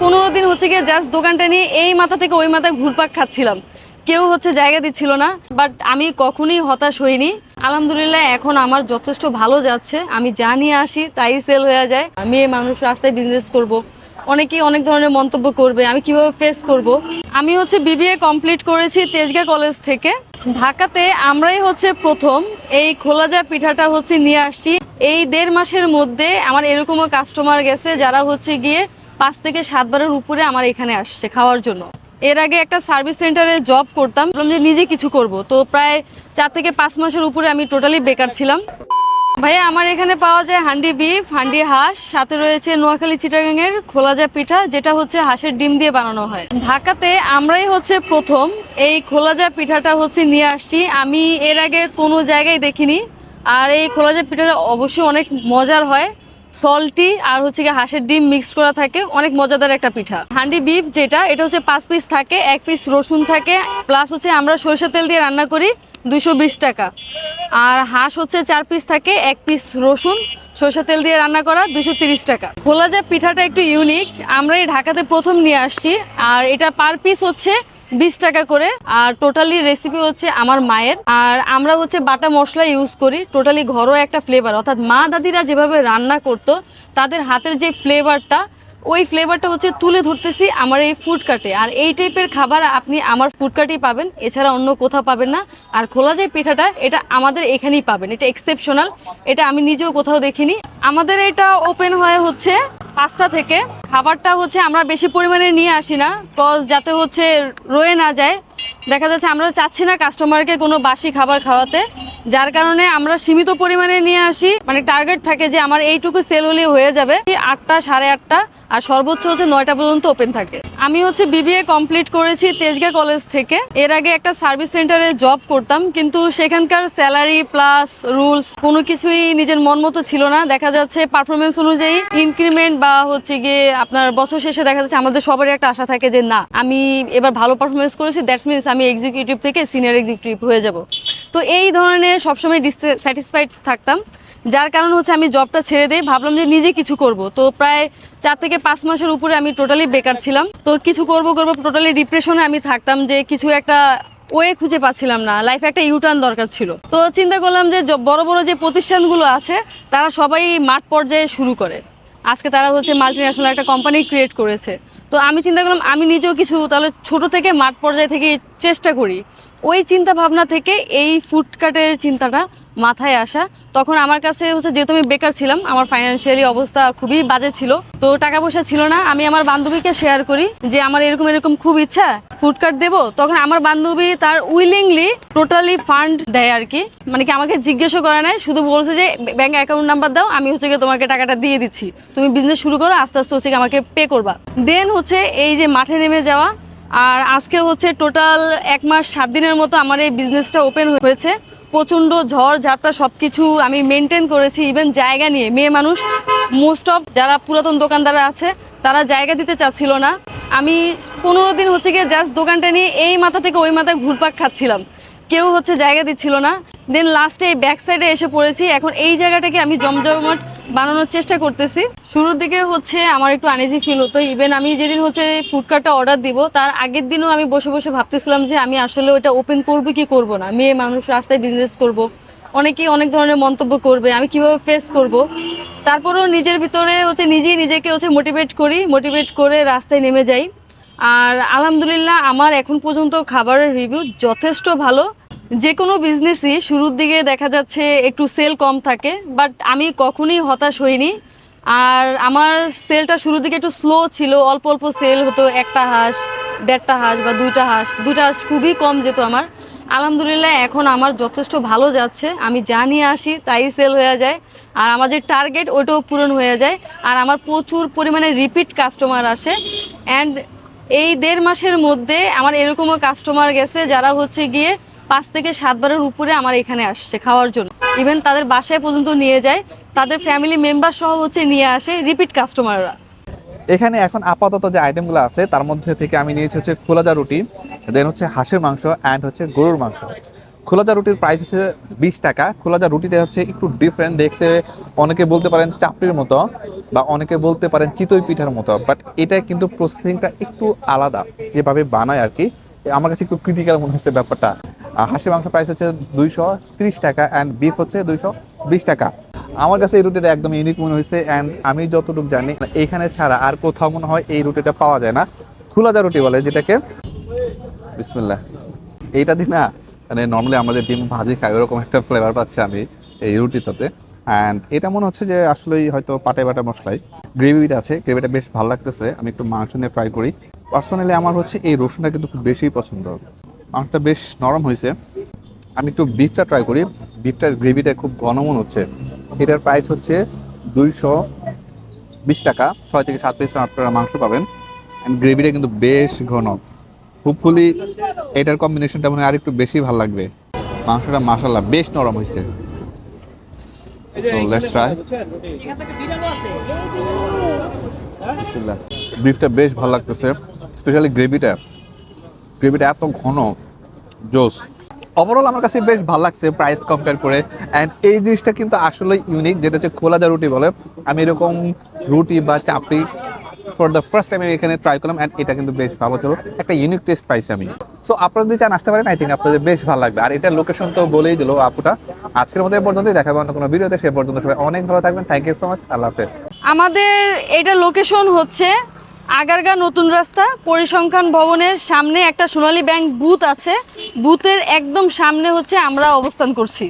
পনেরো দিন হচ্ছে গিয়ে জাস্ট দোকানটা নিয়ে এই মাথা থেকে ওই মাথায় ঘুরপাক খাচ্ছিলাম। কেউ হচ্ছে জায়গা দিচ্ছিল না বাট আমি কখনোই হতাশ হইনি। আলহামদুলিল্লাহ, এখন আমার যথেষ্ট ভালো যাচ্ছে। আমি যা নিয়ে আসি তাই সেল হয়ে যায়। মেয়ে মানুষ, রাস্তায় বিজনেস করব। অনেকেই অনেক ধরনের মন্তব্য করবে, আমি কীভাবে ফেস করব। আমি হচ্ছে বিবিএ কমপ্লিট করেছি তেজগাঁ কলেজ থেকে। ঢাকাতে আমরাই হচ্ছে প্রথম। এই খোলাজা পিঠাটা হচ্ছে নিয়ে আসছি। এই দেড় মাসের মধ্যে আমার এরকমও কাস্টমার গেছে যারা হচ্ছে গিয়ে পাঁচ থেকে সাতবারের উপরে আমার এখানে আসছে খাওয়ার জন্য। এর আগে একটা সার্ভিস সেন্টারে জব করতাম, ভাবলাম যে নিজে কিছু করব। তো প্রায় চার থেকে পাঁচ মাসের উপরে আমি টোটালি বেকার ছিলাম। ভাইয়া, আমার এখানে পাওয়া যায় হান্ডি বিফ, হান্ডি হাঁস, সাথে রয়েছে নোয়াখালী চিটাগাংয়ের খোলাজা পিঠা, যেটা হচ্ছে হাঁসের ডিম দিয়ে বানানো হয়। ঢাকাতে আমরাই হচ্ছে প্রথম এই খোলাজা পিঠাটা হচ্ছে নিয়ে আসছি। আমি এর আগে কোনো জায়গায় দেখিনি, আর এই খোলাজা পিঠাটা অবশ্যই অনেক মজার হয়। সল্টি আর হচ্ছে গিয়ে হাঁসের ডিম মিক্স করা থাকে, অনেক মজাদার একটা পিঠা। হান্ডি বিফ যেটা, এটা হচ্ছে পাঁচ পিস থাকে, এক পিস রসুন থাকে প্লাস হচ্ছে আমরা সরিষা তেল দিয়ে রান্না করি দুশো টাকা। আর হাঁস হচ্ছে চার পিস থাকে, এক পিস রসুন, সরষের তেল দিয়ে রান্না করা দুশো টাকা। ভোলা যায় পিঠাটা একটু ইউনিক আমরা এই ঢাকাতে প্রথম নিয়ে আসছি, আর এটা পার পিস হচ্ছে বিশ টাকা করে। আর টোটালি রেসিপি হচ্ছে আমার মায়ের। আর আমরা হচ্ছে বাটা মশলা ইউজ করি টোটালি ঘরোয়া একটা ফ্লেভার অর্থাৎ মা দাদিরা যেভাবে রান্না করতো, তাদের হাতের যে ফ্লেভারটা ওই ফ্লেভারটা হচ্ছে তুলে ধরতেছি আমার এই ফুড আর এই টাইপের খাবার আপনি আমার ফুড পাবেন, এছাড়া অন্য কোথাও পাবেন না। আর খোলা যে পিঠাটা, এটা আমাদের এখানেই পাবেন। এটা এক্সেপশনাল এটা আমি নিজেও কোথাও দেখিনি। আমাদের এটা ওপেন হয় হচ্ছে পাঁচটা থেকে। খাবারটা হচ্ছে আমরা বেশি পরিমাণে নিয়ে আসি না কজ যাতে হচ্ছে রয়ে না যায়। দেখা যাচ্ছে আমরা চাচ্ছি না কাস্টমারকে কোনো বাসি খাবার খাওয়াতে। যার কারণে আমরা সীমিত পরিমাণে নিয়ে আসি। মানে টার্গেট থাকে যে আমার এইটুকু সেল হলে হয়ে যাবে। আটটা, সাড়ে আটটা আর সর্বোচ্চ হচ্ছে নয়টা পর্যন্ত ওপেন থাকে। আমি হচ্ছে বিবিএ কমপ্লিট করেছি তেজগা কলেজ থেকে। এর আগে একটা সার্ভিস সেন্টারে জব করতাম, কিন্তু সেখানকার স্যালারি প্লাস রুলস কোনো কিছুই নিজের মন মতো ছিল না। দেখা যাচ্ছে পারফরমেন্স অনুযায়ী ইনক্রিমেন্ট বা হচ্ছে গিয়ে আপনার বছর শেষে দেখা যাচ্ছে আমাদের সবারই একটা আশা থাকে যে না, আমি এবার ভালো পারফরমেন্স করেছি দ্যাটস মিনস আমি এক্সিকিউটিভ থেকে সিনিয়র এক্সিকিউটিভ হয়ে যাব। তো এই ধরনের সবসময় ডিসস্যাটিসফাইড থাকতাম। যার কারণ হচ্ছে আমি জবটা ছেড়ে দিই ভাবলাম যে নিজে কিছু করব। তো প্রায় চার থেকে পাঁচ মাসের উপরে আমি টোটালি বেকার ছিলাম। তো কিছু করব করব টোটালি ডিপ্রেশনে আমি থাকতাম যে কিছু একটা ওয়ে খুঁজে পাচ্ছিলাম না। লাইফে একটা ইউটার্ন দরকার ছিল। তো চিন্তা করলাম যে বড় বড় যে প্রতিষ্ঠানগুলো আছে, তারা সবাই মাঠ পর্যায়ে শুরু করে। আজকে তারা হচ্ছে মাল্টি ন্যাশনাল একটা কোম্পানি ক্রিয়েট করেছে। তো আমি চিন্তা করলাম, আমি নিজেও কিছু তাহলে ছোট থেকে মাঠ পর্যায়ে থেকে চেষ্টা করি। ওই চিন্তা ভাবনা থেকে এই ফুডকার্টের চিন্তাটা মাথায় আসা। তখন আমার কাছে হচ্ছে যেহেতু আমি বেকার ছিলাম, আমার ফাইন্যান্সিয়ালি অবস্থা খুবই বাজে ছিল। তো টাকা পয়সা ছিল না, আমি আমার বান্ধবীকে শেয়ার করি যে আমার এরকম এরকম খুব ইচ্ছা ফুডকার্ট দেবো। তখন আমার বান্ধবী তার উইলিংলি টোটালি ফান্ড দেয় আর কি। মানে কি আমাকে জিজ্ঞাসা করে নাই, শুধু বলছে যে, ব্যাংক অ্যাকাউন্ট নাম্বার দাও, আমি হচ্ছে গিয়ে তোমাকে টাকাটা দিয়ে দিচ্ছি। তুমি বিজনেস শুরু করো, আস্তে আস্তে হচ্ছে আমাকে পে করবা। দেন হচ্ছে এই যে মাঠে নেমে যাওয়া আর আজকে হচ্ছে টোটাল এক মাস, সাত দিনের মতো আমার এই বিজনেসটা ওপেন হয়েছে। প্রচণ্ড ঝড়, ঝাপটা সব কিছু আমি মেনটেন করেছি ইভেন জায়গা নিয়ে। মেয়ে মানুষ মোস্ট অফ যারা পুরাতন দোকানদাররা আছে, তারা জায়গা দিতে চাচ্ছিল না। আমি পনেরো দিন হচ্ছে গিয়ে জাস্ট দোকানটা নিয়ে এই মাথা থেকে ওই মাথায় ঘুরপাক খাচ্ছিলাম। কেউ হচ্ছে জায়গা দিচ্ছিল না। দেন লাস্টে এই ব্যাক সাইডে এসে পড়েছি। এখন এই জায়গাটাকে আমি জমজমাট বানানোর চেষ্টা করতেছি। শুরুর দিকে হচ্ছে আমার একটু আনইজি ফিল হতো। ইভেন আমি যেদিন হচ্ছে ফুডকার্টটা অর্ডার দিব, তার আগের দিনও আমি বসে বসে ভাবতেছিলাম যে আমি আসলে ওটা ওপেন করব কি করব না। মেয়ে মানুষ, রাস্তায় বিজনেস করব। অনেকেই অনেক ধরনের মন্তব্য করবে, আমি কীভাবে ফেস করব। তারপরেও নিজের ভিতরে হচ্ছে নিজেই নিজেকে হচ্ছে মোটিভেট করি মোটিভেট করে রাস্তায় নেমে যাই। আর আলহামদুলিল্লাহ, আমার এখন পর্যন্ত খাবারের রিভিউ যথেষ্ট ভালো। যে কোনো বিজনেসই শুরুর দিকে দেখা যাচ্ছে একটু সেল কম থাকে বাট আমি কখনোই হতাশ হইনি। আর আমার সেলটা শুরুর দিকে একটু স্লো ছিল, অল্প অল্প সেল হতো, একটা হাঁস, দেড়টা হাঁস বা দুইটা হাঁস দুইটা হাঁস খুবই কম যেত আমার। আলহামদুলিল্লাহ, এখন আমার যথেষ্ট ভালো যাচ্ছে। আমি যা নিয়ে আসি তাই সেল হয়ে যায়। আর আমার যে টার্গেট ওইটাও পূরণ হয়ে যায়। আর আমার প্রচুর পরিমাণে রিপিট কাস্টমার আসে। অ্যান্ড এই দেড় মাসের মধ্যে আমার এরকমও কাস্টমার গেছে যারা হচ্ছে গিয়ে পাঁচ থেকে সাতবারের উপরে আমার এখানে আসছে খাওয়ার জন্য। ইভেন তাদের বাসায় পর্যন্ত নিয়ে যায়, তাদের ফ্যামিলি মেম্বার সহ হচ্ছে নিয়ে আসে রিপিট কাস্টমাররা এখানে এখন আপাতত যে আইটেমগুলো আছে, তার মধ্যে থেকে আমি নিয়েছি হচ্ছে খোলাজা রুটি দেন হচ্ছে হাঁসের মাংস অ্যান্ড হচ্ছে গরুর মাংস। খোলাজা রুটির প্রাইস হচ্ছে বিশ টাকা। খোলাজা রুটিটা হচ্ছে একটু ডিফারেন্ট দেখতে অনেকে বলতে পারেন চাপড়ির মতো বা অনেকে বলতে পারেন চিতই পিঠার মতো বাট এটা কিন্তু প্রসেসিংটা একটু আলাদা, যেভাবে বানায় আর কি। আমার কাছে একটু ক্রিটিক্যাল মনে হচ্ছে ব্যাপারটা। হাঁসি মাংস প্রাইস হচ্ছে দুইশো তিরিশ টাকা অ্যান্ড বিফ হচ্ছে দুইশো বিশ টাকা। আমার কাছে এই রুটিটা একদম ইউনিক মনে হয়েছে অ্যান্ড আমি যতটুকু জানি, এখানে ছাড়া আর কোথাও মনে হয় এই রুটিটা পাওয়া যায় না। খোলাজা রুটি বলে যেটাকে। বিসমিল্লাহ। এইটা দিন না মানে নর্মালি আমাদের ডিম ভাজি খাই ওরকম একটা ফ্লেভার পাচ্ছি আমি এই রুটিটাতে। অ্যান্ড এটা মনে হচ্ছে যে আসলেই হয়তো পাটে বাটা মশলাই। গ্রেভিটা আছে গ্রেভিটা বেশ ভালো লাগতেছে, আমি একটু মাংস নিয়ে ট্রাই করি। পার্সোনালি আমার হচ্ছে এই রসুনটা কিন্তু খুব বেশি পছন্দ। মাংসটা বেশ নরম হয়েছে। আমি একটু বিফটা ট্রাই করি। বিফটার গ্রেভিটা খুব ঘন মনে হচ্ছে। এটার প্রাইস হচ্ছে দুইশো বিশ টাকা। ছয় থেকে সাত পিস আপনারা মাংস পাবেন। অ্যান্ড গ্রেভিটা কিন্তু বেশ ঘন। হোপফুলি এটার কম্বিনেশনটা মনে হয় আরেকটু বেশি ভালো লাগবে। মাংসটা মাসাল্লাহ বেশ নরম হয়েছে। বিফটা বেশ ভালো লাগতেছে। স্পেশালি গ্রেভিটা গ্রেভিটা এত ঘন। জোস। ওভারঅল আমার কাছে বেশ ভালো লাগছে প্রাইস কম্পেয়ার করে। অ্যান্ড এই জিনিসটা কিন্তু আসলে ইউনিক যেটা হচ্ছে খোলাজা রুটি বলে। আমি এরকম রুটি বা চাপড়ি ফর দ্য ফার্স্ট টাইম আমি এখানে ট্রাই করলাম অ্যান্ড এটা কিন্তু বেশ ভালো ছিল। একটা ইউনিক টেস্ট পাইছি আমি। সো আপনারা যদি চান আসতে পারেন আই থিঙ্ক আপনাদের বেশ ভালো লাগবে। আর এটা লোকেশন তো বলেই দিল আপুটা। আজকের মধ্যে এ পর্যন্তই দেখাবো অন্য কোনো ভিডিওতে সে পর্যন্ত সবাই অনেক ভালো থাকবেন। থ্যাংক ইউ সো মাচ আল্লাহ হাফেজ। আমাদের এটা লোকেশন হচ্ছে আগারগা নতুন রাস্তা, পরিসংখ্যান ভবনের সামনে একটা সোনালী ব্যাংক বুথ আছে। বুথের একদম সামনে হচ্ছে আমরা অবস্থান করছি।